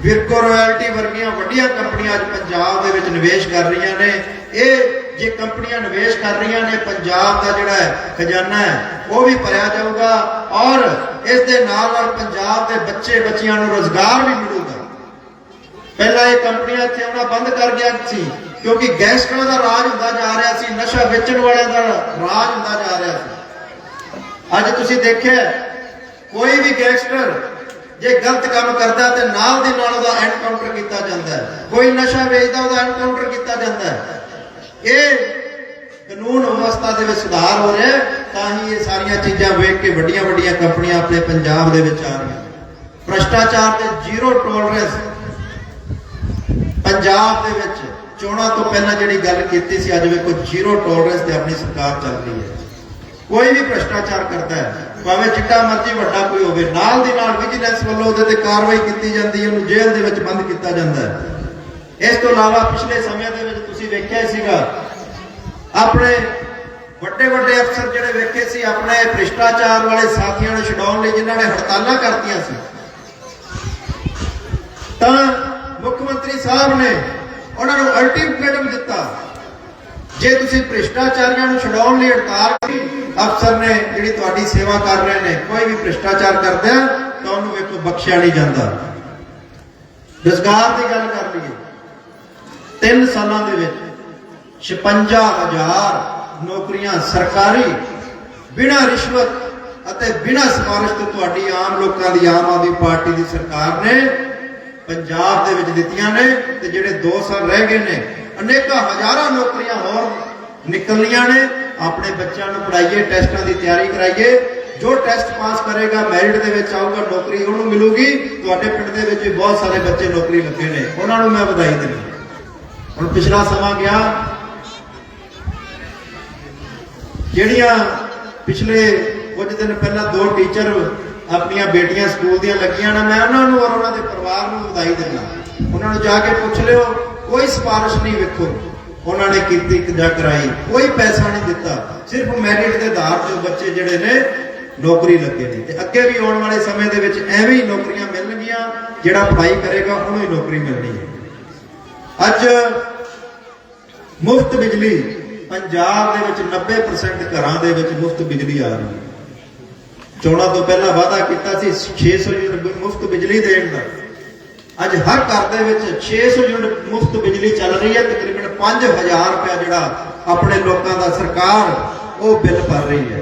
Speaker 1: ਵਿਰਕੋ ਰਾਇਲਟੀ ਵਰਗੀਆਂ ਵੱਡੀਆਂ ਕੰਪਨੀਆਂ ਅੱਜ ਪੰਜਾਬ ਦੇ ਵਿੱਚ ਨਿਵੇਸ਼ ਕਰ ਰਹੀਆਂ ਨੇ। ਇਹ ਜੇ ਕੰਪਨੀਆਂ ਨਿਵੇਸ਼ ਕਰ ਰਹੀਆਂ ਨੇ, ਪੰਜਾਬ ਦਾ ਜਿਹੜਾ ਹੈ, ਖਜ਼ਾਨਾ ਹੈ, ਉਹ ਵੀ ਭਰਿਆ ਜਾਊਗਾ ਔਰ ਇਸ ਦੇ ਨਾਲ ਨਾਲ ਪੰਜਾਬ ਦੇ ਬੱਚੇ ਬੱਚੀਆਂ ਨੂੰ ਰੋਜ਼ਗਾਰ ਵੀ ਮਿਲੂਗਾ। ਪਹਿਲਾਂ ਇਹ ਕੰਪਨੀਆਂ ਇੱਥੇ ਆਉਣਾ ਬੰਦ ਕਰ ਗਿਆ ਸੀ, ਕਿਉਂਕਿ ਗੈਂਗਸਟਰਾਂ ਦਾ ਰਾਜ ਹੁੰਦਾ ਜਾ ਰਿਹਾ ਸੀ, ਨਸ਼ਾ ਵੇਚਣ ਵਾਲਿਆਂ ਦਾ ਰਾਜ ਹੁੰਦਾ ਜਾ ਰਿਹਾ ਸੀ। ਅੱਜ ਤੁਸੀਂ ਦੇਖਿਆ ਕੋਈ ਵੀ ਗੈਂਗਸਟਰ ਜੇ ਗਲਤ ਕੰਮ ਕਰਦਾ ਤੇ ਨਾਲ ਦੀ ਨਾਲ ਉਹਦਾ ਐਨਕਾਊਂਟਰ ਕੀਤਾ ਜਾਂਦਾ ਹੈ। ਕੋਈ ਨਸ਼ਾ ਵੇਚਦਾ, ਉਹਦਾ ਐਨਕਾਊਂਟਰ ਕੀਤਾ ਜਾਂਦਾ ਹੈ। ਇਹ ਕਾਨੂੰਨ ਵਿਵਸਥਾ ਦੇ ਵਿੱਚ ਸੁਧਾਰ ਹੋ ਰਿਹਾ ਤਾਂ ਹੀ ਇਹ ਸਾਰੀਆਂ ਚੀਜ਼ਾਂ ਵੇਖ ਕੇ ਵੱਡੀਆਂ ਵੱਡੀਆਂ ਕੰਪਨੀਆਂ ਆਪਣੇ ਪੰਜਾਬ ਦੇ ਵਿੱਚ ਆ ਰਹੀਆਂ ਭ੍ਰਸ਼ਟਾਚਾਰ ਤੇ ਜ਼ੀਰੋ ਟੋਲਰੈਂਸ ਪੰਜਾਬ ਦੇ ਵਿੱਚ ਚੋਣਾਂ ਤੋਂ ਪਹਿਲਾਂ ਜਿਹੜੀ ਗੱਲ ਕੀਤੀ ਸੀ, ਅੱਜ ਵੇਖੋ ਜ਼ੀਰੋ ਟੋਲਰੈਂਸ ਤੇ ਆਪਣੀ ਸਰਕਾਰ ਚੱਲ ਰਹੀ ਹੈ। ਕੋਈ ਵੀ ਭ੍ਰਸ਼ਟਾਚਾਰ ਕਰਦਾ ਹੈ, ਭਾਵੇਂ ਜਿੱਡਾ ਮਰਜ਼ੀ ਵੱਡਾ ਕੋਈ ਹੋਵੇ, ਨਾਲ ਦੀ ਨਾਲ ਵਿਜੀਲੈਂਸ ਵੱਲੋਂ ਉਹਦੇ ਤੇ ਕਾਰਵਾਈ ਕੀਤੀ ਜਾਂਦੀ ਹੈ, ਉਹਨੂੰ ਜੇਲ੍ਹ ਦੇ ਵਿੱਚ ਬੰਦ ਕੀਤਾ ਜਾਂਦਾ ਹੈ। ਇਸ ਤੋਂ ਇਲਾਵਾ ਪਿਛਲੇ ਸਮੇਂ ਦੇ ਵਿੱਚ ਤੁਸੀਂ ਵੇਖਿਆ ਸੀਗਾ, ਆਪਣੇ ਵੱਡੇ ਵੱਡੇ ਅਫਸਰ ਜਿਹੜੇ ਵੇਖੇ ਸੀ, ਆਪਣੇ ਭ੍ਰਿਸ਼ਟਾਚਾਰ ਵਾਲੇ ਸਾਥੀਆਂ ਨੂੰ ਛਡਾਉਣ ਲਈ ਜਿਨ੍ਹਾਂ ਨੇ ਹੜਤਾਲਾਂ ਕਰਤੀਆਂ ਸੀ। ਤਾਂ ਮੁੱਖ ਮੰਤਰੀ ਸਾਹਿਬ ਨੇ ਉਹਨਾਂ ਨੂੰ ਅਲਟੀਮੇਟਮ ਦਿੱਤਾ, ਜੇ ਤੁਸੀਂ ਭ੍ਰਿਸ਼ਟਾਚਾਰੀਆਂ ਨੂੰ ਛਡਾਉਣ ਲਈ ਹੜਤਾਲ ਕੀਤੀ ਅਫਸਰ ਨੇ ਜਿਹੜੀ ਤੁਹਾਡੀ ਸੇਵਾ ਕਰ ਰਹੇ ਨੇ ਕੋਈ ਵੀ ਭ੍ਰਿਸ਼ਟਾਚਾਰ ਕਰਦਾ ਹੈ, ਤਾਂ ਉਹਨੂੰ ਵੇਖੋ ਬਖਸ਼ਿਆ ਨਹੀਂ ਜਾਂਦਾ। ਰੁਜ਼ਗਾਰ ਦੀ ਗੱਲ ਕਰ ਲਈਏ। ਤਿੰਨ ਸਾਲਾਂ ਦੇ ਵਿੱਚ 56000 ਨੌਕਰੀਆਂ ਸਰਕਾਰੀ ਬਿਨਾਂ ਰਿਸ਼ਵਤ ਅਤੇ ਬਿਨਾਂ ਸਿਫਾਰਿਸ਼ ਤੋਂ ਤੁਹਾਡੀ ਆਮ ਲੋਕਾਂ ਦੀ ਆਮ ਆਦਮੀ ਪਾਰਟੀ ਦੀ ਸਰਕਾਰ ਨੇ ਪੰਜਾਬ ਦੇ ਵਿੱਚ ਦਿੱਤੀਆਂ ਨੇ ਤੇ ਜਿਹੜੇ 2 ਸਾਲ ਰਹਿ ਗਏ ਨੇ ਅਨੇਕਾਂ ਹਜ਼ਾਰਾਂ ਨੌਕਰੀਆਂ ਹੋਰ ਨਿਕਲਣੀਆਂ ਨੇ। ਆਪਣੇ ਬੱਚਿਆਂ ਨੂੰ ਪੜਾਈਏ ਟੈਸਟਾਂ ਦੀ ਤਿਆਰੀ ਕਰਾਈਏ। ਜੋ ਟੈਸਟ ਪਾਸ ਕਰੇਗਾ, ਮੈਰਿਟ ਦੇ ਵਿੱਚ ਆਊਗਾ, ਨੌਕਰੀ ਉਹਨੂੰ ਮਿਲੂਗੀ। ਤੁਹਾਡੇ ਪਿੰਡ ਦੇ ਵਿੱਚ ਬਹੁਤ ਸਾਰੇ ਬੱਚੇ ਨੌਕਰੀ ਲੱਗੇ ਨੇ। ਉਹਨਾਂ ਨੂੰ ਮੈਂ ਵਧਾਈ ਦਿੰਦਾ। ਹੁਣ ਪਿਛਲਾ ਸਮਾਂ ਗਿਆ। ਜਿਹੜੀਆਂ ਪਿਛਲੇ ਕੁਝ ਦਿਨ ਪਹਿਲਾਂ ਦੋ ਟੀਚਰ ਆਪਣੀਆਂ ਬੇਟੀਆਂ ਸਕੂਲ ਦੀਆਂ ਲੱਗੀਆਂ ਨੇ, ਮੈਂ ਉਹਨਾਂ ਨੂੰ ਔਰ ਉਹਨਾਂ ਦੇ ਪਰਿਵਾਰ ਨੂੰ ਵਧਾਈ ਦਿੰਦਾ। ਉਹਨਾਂ ਨੂੰ ਜਾ ਕੇ ਪੁੱਛ ਲਿਓ, ਕੋਈ ਸਿਫਾਰਿਸ਼ ਨਹੀਂ ਵੇਖੋ। ਉਹਨਾਂ ਨੇ ਕੀਤੀ ਜਾਂ ਕਰਾਈ ਕੋਈ ਪੈਸਾ ਨਹੀਂ ਦਿੱਤਾ। ਸਿਰਫ ਮੈਰਿਟ ਦੇ ਆਧਾਰ ਤੇ ਬੱਚੇ ਜਿਹੜੇ ਨੇ, ਨੌਕਰੀ ਲੱਗੇ ਨੇ। ਤੇ ਅੱਗੇ ਵੀ ਆਉਣ ਵਾਲੇ ਸਮੇਂ ਦੇ ਵਿੱਚ ਐਵੇਂ ਹੀ ਨੌਕਰੀਆਂ ਮਿਲਣਗੀਆਂ, ਜਿਹੜਾ ਪੜ੍ਹਾਈ ਕਰੇਗਾ, ਉਹਨੂੰ ਹੀ ਨੌਕਰੀ ਮਿਲਣੀ ਹੈ। ਅੱਜ ਮੁਫਤ ਬਿਜਲੀ ਪੰਜਾਬ ਦੇ ਵਿੱਚ 90% ਘਰਾਂ ਦੇ ਵਿੱਚ ਮੁਫਤ ਬਿਜਲੀ ਆ ਰਹੀ ਹੈ। ਚੋਣਾਂ ਤੋਂ ਪਹਿਲਾਂ ਵਾਅਦਾ ਕੀਤਾ ਸੀ 600 ਯੂਨਿਟ ਮੁਫਤ ਬਿਜਲੀ ਦੇਣ ਦਾ। ਅੱਜ ਹਰ ਘਰ ਦੇ ਵਿੱਚ 600 ਯੂਨਿਟ ਮੁਫਤ ਬਿਜਲੀ ਚੱਲ ਰਹੀ ਹੈ, ਤਕਰੀਬਨ 5000 ਰੁਪਏ ਜਿਹੜਾ ਆਪਣੇ ਲੋਕਾਂ ਦਾ ਸਰਕਾਰ ਉਹ ਬਿੱਲ ਭਰ ਰਹੀ ਹੈ।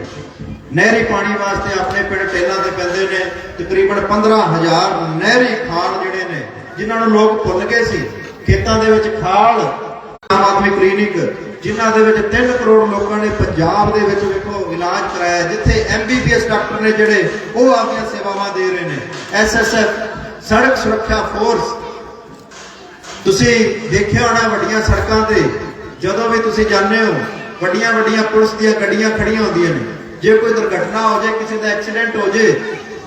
Speaker 1: ਨਹਿਰੀ ਪਾਣੀ ਵਾਸਤੇ ਆਪਣੇ ਪਿੰਡ ਟੇਲਾਂ ਦੇ ਪੈਂਦੇ ਨੇ, ਤਕਰੀਬਨ 15000 ਨਹਿਰੀ ਖਾਲ ਜਿਹੜੇ ਨੇ, ਜਿਨ੍ਹਾਂ ਨੂੰ ਲੋਕ ਭੁੱਲ ਗਏ ਸੀ। ਖੇਤਾਂ ਦੇ ਵਿੱਚ ਖਾਲ ਆਮ ਆਦਮੀ ਕਲੀਨਿਕ, ਜਿਨ੍ਹਾਂ ਦੇ ਵਿੱਚ 3 ਕਰੋੜ ਲੋਕਾਂ ਨੇ ਪੰਜਾਬ ਦੇ ਵਿੱਚ ਵੇਖੋ ਇਲਾਜ ਕਰਾਇਆ, ਜਿੱਥੇ ਐਮਬੀਬੀਐਸ ਡਾਕਟਰ ਨੇ ਜਿਹੜੇ ਉਹ ਆਪਣੀਆਂ ਸੇਵਾਵਾਂ ਦੇ ਰਹੇ ਨੇ। ਐਸਐਸਐਫ ਸੜਕ ਸੁਰੱਖਿਆ ਫੋਰਸ ਤੁਸੀਂ ਦੇਖਿਆ ਹੋਣਾ ਵੱਡੀਆਂ ਸੜਕਾਂ ਤੇ, ਜਦੋਂ ਵੀ ਤੁਸੀਂ ਜਾਂਦੇ ਹੋ, ਵੱਡੀਆਂ ਵੱਡੀਆਂ ਪੁਲਿਸ ਦੀਆਂ ਗੱਡੀਆਂ ਖੜੀਆਂ ਹੁੰਦੀਆਂ ਨੇ। ਜੇ ਕੋਈ ਦੁਰਘਟਨਾ ਹੋ ਜਾਏ ਕਿਸੇ ਦਾ ਐਕਸੀਡੈਂਟ ਹੋ ਜਾਏ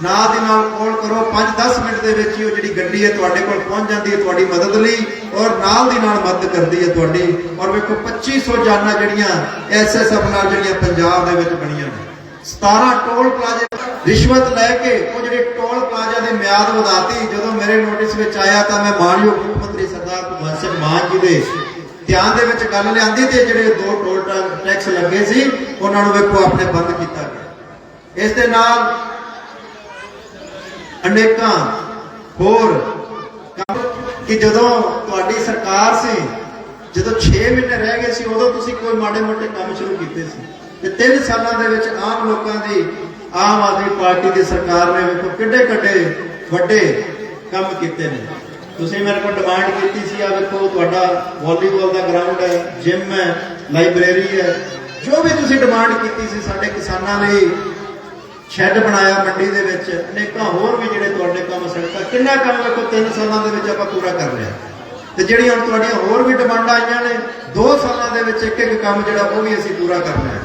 Speaker 1: ਨਾਲ ਦੀ ਨਾਲ ਕਾਲ ਕਰੋ 5-10 ਮਿੰਟ ਦੇ ਵਿੱਚ ਹੀ ਉਹ ਜਿਹੜੀ ਗੱਡੀ ਹੈ ਤੁਹਾਡੇ ਕੋਲ ਪਹੁੰਚ ਜਾਂਦੀ ਹੈ ਤੁਹਾਡੀ ਮਦਦ ਲਈ ਔਰ ਨਾਲ ਦੀ ਨਾਲ ਮਦਦ ਕਰਦੀ ਹੈ ਤੁਹਾਡੀ। ਔਰ ਵੇਖੋ 2500 ਜਾਨਾਂ ਜਿਹੜੀਆਂ ਐਸਐਸਐਫ ਨਾਲ ਜਿਹੜੀਆਂ ਪੰਜਾਬ ਦੇ ਵਿੱਚ ਬਣੀਆਂ ਨੇ। 17 ਟੋਲ ਪਲਾਜ਼ੇ ਰਿਸ਼ਵਤ ਲੈ ਕੇ ਉਹ ਜਿਹੜੇ ਟੋਲ ਪਲਾਜ਼ਾ ਦੀ ਮਿਆਦ ਵਧਾਤੀ, ਜਦੋਂ ਮੇਰੇ ਨੋਟਿਸ ਵਿੱਚ ਆਇਆ ਤਾਂ ਮੈਂ ਮਾਨਯੋਗ ਮੁੱਖ ਮੰਤਰੀ ਸਰਦਾਰ ਭਗਵੰਤ ਸਿੰਘ ਮਾਨ ਜੀ ਦੇ ਧਿਆਨ ਦੇ ਵਿੱਚ ਗੱਲ ਲਿਆਂਦੀ ਤੇ ਜਿਹੜੇ ਦੋ ਟੋਲ ਟੈਕਸ ਲੱਗੇ ਸੀ, ਉਹਨਾਂ ਨੂੰ ਵੇਖੋ ਆਪਣੇ ਬੰਦ ਕੀਤਾ ਗਿਆ। ਇਸ ਦੇ ਨਾਲ ਅਨੇਕਾਂ ਹੋਰ ਕਿ ਜਦੋਂ ਤੁਹਾਡੀ ਸਰਕਾਰ ਸੀ, ਜਦੋਂ 6 ਮਹੀਨੇ ਰਹਿ ਗਏ ਸੀ, ਉਦੋਂ ਤੁਸੀਂ ਕੋਈ ਮਾੜੇ ਮੋਟੇ ਕੰਮ ਸ਼ੁਰੂ ਕੀਤੇ ਸੀ। ਤੇ 3 ਸਾਲਾਂ ਦੇ ਵਿੱਚ ਆਮ ਲੋਕਾਂ ਦੀ ਆਮ ਆਦਮੀ ਪਾਰਟੀ ਦੀ ਸਰਕਾਰ ਨੇ ਵੇਖੋ ਕਿੱਡੇ ਕਿੱਡੇ ਵੱਡੇ ਕੰਮ ਕੀਤੇ ਨੇ। ਤੁਸੀਂ ਮੇਰੇ ਕੋਲ ਡਿਮਾਂਡ ਕੀਤੀ ਸੀ ਆ ਵੇਖੋ ਤੁਹਾਡਾ ਵਾਲੀਬਾਲ ਦਾ ਗਰਾਊਂਡ ਹੈ ਜਿਮ ਹੈ ਲਾਇਬ੍ਰੇਰੀ ਹੈ। ਜੋ ਵੀ ਤੁਸੀਂ ਡਿਮਾਂਡ ਕੀਤੀ ਸੀ ਸਾਡੇ ਕਿਸਾਨਾਂ ਲਈ ਸ਼ੈੱਡ ਬਣਾਇਆ ਮੰਡੀ ਦੇ ਵਿੱਚ, ਅਨੇਕਾਂ ਹੋਰ ਵੀ ਜਿਹੜੇ ਤੁਹਾਡੇ ਕੰਮ ਸੜਕਾਂ, ਕਿੰਨਾ ਕੰਮ ਵੇਖੋ 3 ਸਾਲਾਂ ਦੇ ਵਿੱਚ ਆਪਾਂ ਪੂਰਾ ਕਰ ਲਿਆ। ਤੇ ਜਿਹੜੀਆਂ ਹੁਣ ਤੁਹਾਡੀਆਂ ਹੋਰ ਵੀ ਡਿਮਾਂਡਾਂ ਆਈਆਂ ਨੇ 2 ਸਾਲਾਂ ਦੇ ਵਿੱਚ ਇੱਕ ਇੱਕ ਕੰਮ ਜਿਹੜਾ ਉਹ ਵੀ ਅਸੀਂ ਪੂਰਾ ਕਰਨਾ ਹੈ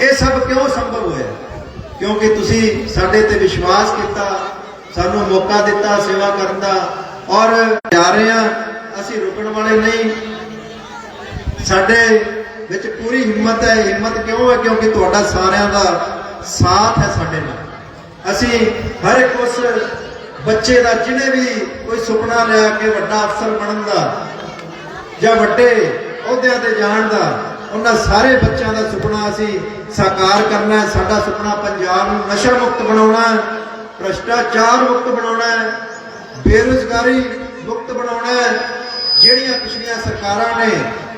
Speaker 1: ਇਹ ਸਭ ਕਿਉਂ ਸੰਭਵ ਹੋਇਆ? ਕਿਉਂਕਿ ਤੁਸੀਂ ਸਾਡੇ ਤੇ ਵਿਸ਼ਵਾਸ ਕੀਤਾ, ਸਾਨੂੰ ਮੌਕਾ ਦਿੱਤਾ ਸੇਵਾ ਕਰਨ ਦਾ ਔਰ ਜਾ ਰਹੇ ਹਾਂ, ਅਸੀਂ ਰੁਕਣ ਵਾਲੇ ਨਹੀਂ। ਸਾਡੇ ਵਿੱਚ ਪੂਰੀ ਹਿੰਮਤ ਹੈ, ਹਿੰਮਤ ਕਿਉਂ ਹੈ? ਕਿਉਂਕਿ ਤੁਹਾਡਾ ਸਾਰਿਆਂ ਦਾ ਸਾਥ ਹੈ ਸਾਡੇ ਨਾਲ। ਅਸੀਂ ਹਰ ਇੱਕ ਉਸ ਬੱਚੇ ਦਾ, ਜਿਹਨੇ ਵੀ ਕੋਈ ਸੁਪਨਾ ਲਿਆ ਕਿ ਵੱਡਾ ਅਫਸਰ ਬਣਨ ਦਾ ਜਾਂ ਵੱਡੇ ਅਹੁਦਿਆਂ ਤੇ ਜਾਣ ਦਾ, ਉਹਨਾਂ ਸਾਰੇ ਬੱਚਿਆਂ ਦਾ ਸੁਪਨਾ ਅਸੀਂ ਸਾਕਾਰ ਕਰਨਾ ਹੈ, ਸਾਡਾ ਸੁਪਨਾ ਪੰਜਾਬ ਨੂੰ ਨਸ਼ਾ ਮੁਕਤ ਬਣਾਉਣਾ ਹੈ, ਭ੍ਰਸ਼ਟਾਚਾਰ ਮੁਕਤ ਬਣਾਉਣਾ ਹੈ, ਬੇਰੁਜ਼ਗਾਰੀ ਮੁਕਤ ਬਣਾਉਣਾ ਹੈ, ਜਿਹੜੀਆਂ ਪਿਛਲੀਆਂ ਸਰਕਾਰਾਂ ਨੇ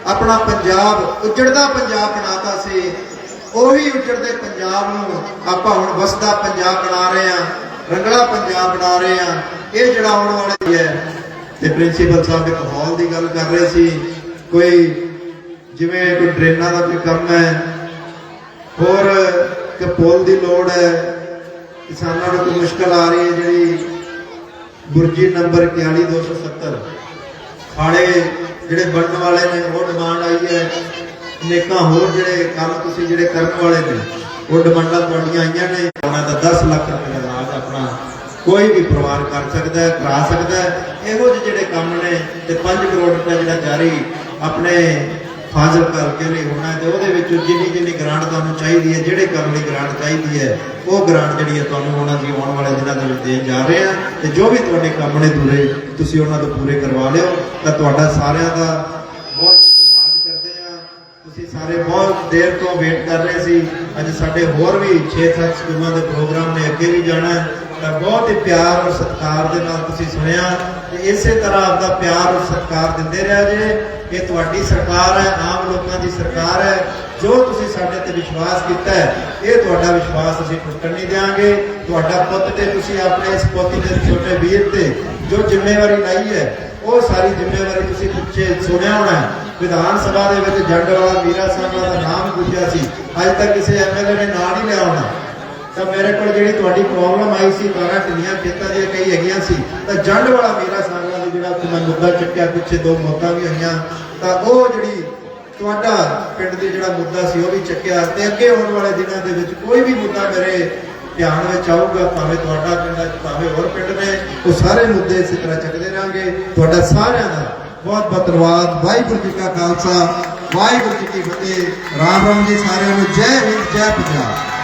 Speaker 1: ਆਪਣਾ ਪੰਜਾਬ ਉਜੜਦਾ ਪੰਜਾਬ ਬਣਾਤਾ ਸੀ, ਉਹੀ ਉਜੜਦੇ ਪੰਜਾਬ ਨੂੰ ਆਪਾਂ ਹੁਣ ਵਸਦਾ ਪੰਜਾਬ ਬਣਾ ਰਹੇ ਹਾਂ, ਰੰਗਲਾ ਪੰਜਾਬ ਬਣਾ ਰਹੇ ਆ ਇਹ ਜਿਹੜਾ ਆਉਣ ਵਾਲਾ ਹੈ। ਤੇ ਪ੍ਰਿੰਸੀਪਲ ਸਾਹਿਬ ਇੱਕ ਹਾਲ ਦੀ ਗੱਲ ਕਰ ਰਹੇ ਸੀ, ਕੋਈ ਜਿਵੇਂ ਕੋਈ ਡਰੇਨਾਂ ਦਾ ਕੋਈ ਕੰਮ ਹੈ ਹੋਰ ਕਿ ਪੁਲ ਦੀ ਲੋੜ ਹੈ। ਕਿਸਾਨਾਂ ਨੂੰ ਕੋਈ ਮੁਸ਼ਕਲ ਆ ਰਹੀ ਹੈ ਜਿਹੜੀ ਗੁਰਜੀ ਨੰਬਰ 41270 ਖਾੜੇ ਜਿਹੜੇ ਬਣਨ ਵਾਲੇ ਨੇ, ਉਹ ਡਿਮਾਂਡ ਆਈ ਹੈ। ਨੇਕਾਂ ਹੋਰ ਜਿਹੜੇ ਕੰਮ ਤੁਸੀਂ ਜਿਹੜੇ ਕਰਨ ਵਾਲੇ ਨੇ, ਉਹ ਡਿਮਾਂਡਾਂ ਤੁਹਾਡੀਆਂ ਆਈਆਂ ਨੇ। ਉਹਨਾਂ ਦਾ 10 ਲੱਖ ਰੁਪਏ ਦਾ ਇਲਾਜ ਆਪਣਾ ਕੋਈ ਵੀ ਪਰਿਵਾਰ ਕਰ ਸਕਦਾ ਹੈ, ਕਰਾ ਸਕਦਾ ਹੈ। ਇਹੋ ਜਿਹੇ ਜਿਹੜੇ ਕੰਮ ਨੇ, ਤੇ 5 ਕਰੋੜ ਰੁਪਏ ਜਿਹੜਾ ਜਾਰੀ ਆਪਣੇ ਹਾਜ਼ਰ ਕਰਕੇ ਲਈ ਹੋਣਾ ਹੈ ਤੇ ਉਹਦੇ ਵਿੱਚੋਂ ਜਿੰਨੀ ਜਿੰਨੀ ਗ੍ਰਾਂਟ ਤੁਹਾਨੂੰ ਚਾਹੀਦੀ ਹੈ, ਜਿਹੜੇ ਕੰਮ ਲਈ ਗ੍ਰਾਂਟ ਚਾਹੀਦੀ ਹੈ, ਉਹ ਗ੍ਰਾਂਟ ਜਿਹੜੀ ਹੈ ਤੁਹਾਨੂੰ ਉਹਨਾਂ ਦੀ ਆਉਣ ਵਾਲੇ ਦਿਨਾਂ ਦੇ ਵਿੱਚ ਦੇਣ ਜਾ ਰਹੇ ਆ ਤੇ ਜੋ ਵੀ ਤੁਹਾਡੇ ਕੰਮ ਨੇ ਦੂਰੇ ਤੁਸੀਂ ਉਹਨਾਂ ਤੋਂ ਪੂਰੇ ਕਰਵਾ ਲਿਓ। ਤਾਂ ਤੁਹਾਡਾ ਸਾਰਿਆਂ ਦਾ ਬਹੁਤ ਧੰਨਵਾਦ ਕਰਦੇ ਆ ਤੁਸੀਂ ਸਾਰੇ ਬਹੁਤ ਦੇਰ ਤੋਂ ਵੇਟ ਕਰ ਰਹੇ ਸੀ। ਅੱਜ ਸਾਡੇ ਹੋਰ ਵੀ 6-7 ਸਕੂਲਾਂ ਦੇ ਪ੍ਰੋਗਰਾਮ ਨੇ ਅੱਗੇ ਵੀ ਜਾਣਾ ਹੈ। ਤਾਂ ਬਹੁਤ ਹੀ ਪਿਆਰ ਔਰ ਸਤਿਕਾਰ ਦੇ ਨਾਲ ਤੁਸੀਂ ਸੁਣਿਆ। ਤੇ ਇਸੇ ਤਰ੍ਹਾਂ ਆਪਦਾ ਪਿਆਰ ਔਰ ਸਤਿਕਾਰ ਦਿੰਦੇ ਰਿਹਾ ਜੇ। ਇਹ ਤੁਹਾਡੀ ਸਰਕਾਰ ਹੈ, ਆਮ ਲੋਕਾਂ ਦੀ ਸਰਕਾਰ ਹੈ, ਜੋ ਤੁਸੀਂ ਸਾਡੇ ਤੇ ਵਿਸ਼ਵਾਸ ਕੀਤਾ ਹੈ, ਇਹ ਤੁਹਾਡਾ ਵਿਸ਼ਵਾਸ ਅਸੀਂ ਟੁੱਟਣ ਨਹੀਂ ਦੇਵਾਂਗੇ ਤੁਹਾਡਾ ਪੁੱਤ ਤੇ ਤੁਸੀਂ ਆਪਣੇ ਇਸ ਪੋਤੀ ਦੇ ਛੋਟੇ ਵੀਰ ਤੇ ਜੋ ਜ਼ਿੰਮੇਵਾਰੀ ਲਈ ਹੈ, ਉਹ ਸਾਰੀ ਜ਼ਿੰਮੇਵਾਰੀ ਤੁਸੀਂ ਪਿੱਛੇ ਸੁਣਿਆ ਹੋਣਾ ਵਿਧਾਨ ਸਭਾ ਦੇ ਵਿੱਚ ਜੰਡ ਵਾਲਾ ਮੀਰਾ ਸਿੰਘਾ ਦਾ ਨਾਮ ਗੁੱਜਿਆ ਸੀ। ਅੱਜ ਤੱਕ ਕਿਸੇ ਐਮਐਲਏ ਨੇ ਨਾਂ ਨਹੀਂ ਲਿਆ ਹੋਣਾ। ਤਾਂ ਮੇਰੇ ਕੋਲ ਜਿਹੜੀ ਤੁਹਾਡੀ ਪ੍ਰੋਬਲਮ ਆਈ ਸੀ ਤਾਰਾਂ ਢਿੱਲੀਆਂ ਖੇਤਾਂ ਦੀਆਂ ਕਈ ਹੈਗੀਆਂ ਸੀ, ਤਾਂ ਜੰਡ ਵਾਲਾ ਮੇਰਾ ਸਾਂਗਲਾ ਦੀ ਜਿਹੜਾ ਉੱਥੇ ਮੈਂ ਮੁੱਦਾ ਚੱਕਿਆ, ਪਿੱਛੇ ਦੋ ਮੌਤਾਂ ਵੀ ਹੋਈਆਂ। ਤਾਂ ਉਹ ਜਿਹੜੀ ਤੁਹਾਡਾ ਪਿੰਡ ਦੇ ਜਿਹੜਾ ਮੁੱਦਾ ਸੀ, ਉਹ ਵੀ ਚੱਕਿਆ ਤੇ ਅੱਗੇ ਆਉਣ ਵਾਲੇ ਦਿਨਾਂ ਦੇ ਵਿੱਚ ਕੋਈ ਵੀ ਮੁੱਦਾ ਮੇਰੇ ਧਿਆਨ ਵਿੱਚ ਆਊਗਾ, ਭਾਵੇਂ ਤੁਹਾਡਾ ਪਿੰਡ ਭਾਵੇਂ ਹੋਰ ਪਿੰਡ ਨੇ, ਉਹ ਸਾਰੇ ਮੁੱਦੇ ਇਸੇ ਤਰ੍ਹਾਂ ਚੱਕਦੇ ਰਹਾਂਗੇ ਤੁਹਾਡਾ ਸਾਰਿਆਂ ਦਾ ਬਹੁਤ ਬਹੁਤ ਧੰਨਵਾਦ। ਵਾਹਿਗੁਰੂ ਜੀ ਕਾ ਖਾਲਸਾ, ਵਾਹਿਗੁਰੂ ਜੀ ਕੀ ਫਤਿਹ। ਰਾਮ ਰਾਮ ਜੀ ਸਾਰਿਆਂ ਨੂੰ। ਜੈ ਹਿੰਦ, ਜੈ ਪੰਜਾਬ।